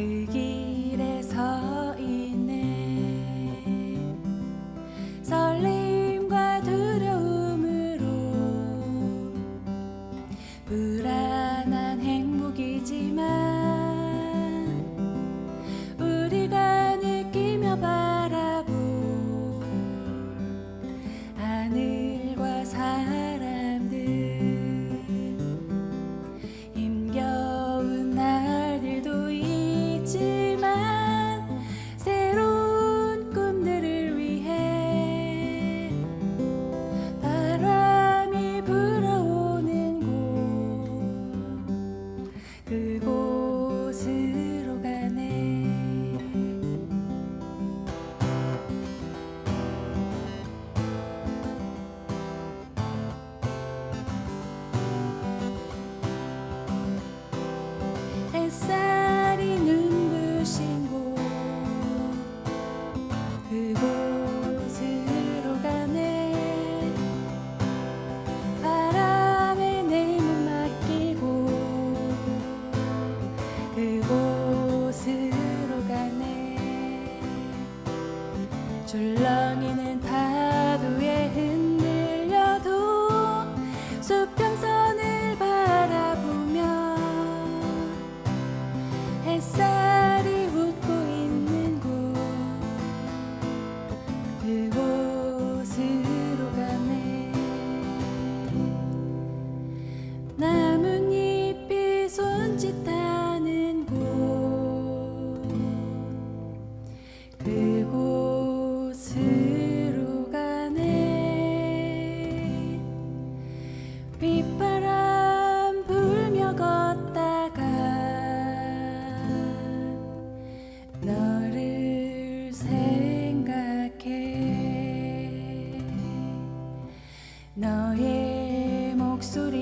그 길에서 그곳으로 가네. 줄렁이는 파도에 흔들려도 수평선을 바라보며 햇살이 웃고 있는 곳 그곳으로 가네. 나뭇잎이 손짓하 바람 불며 걷다가 너를 생각해. 너의 목소리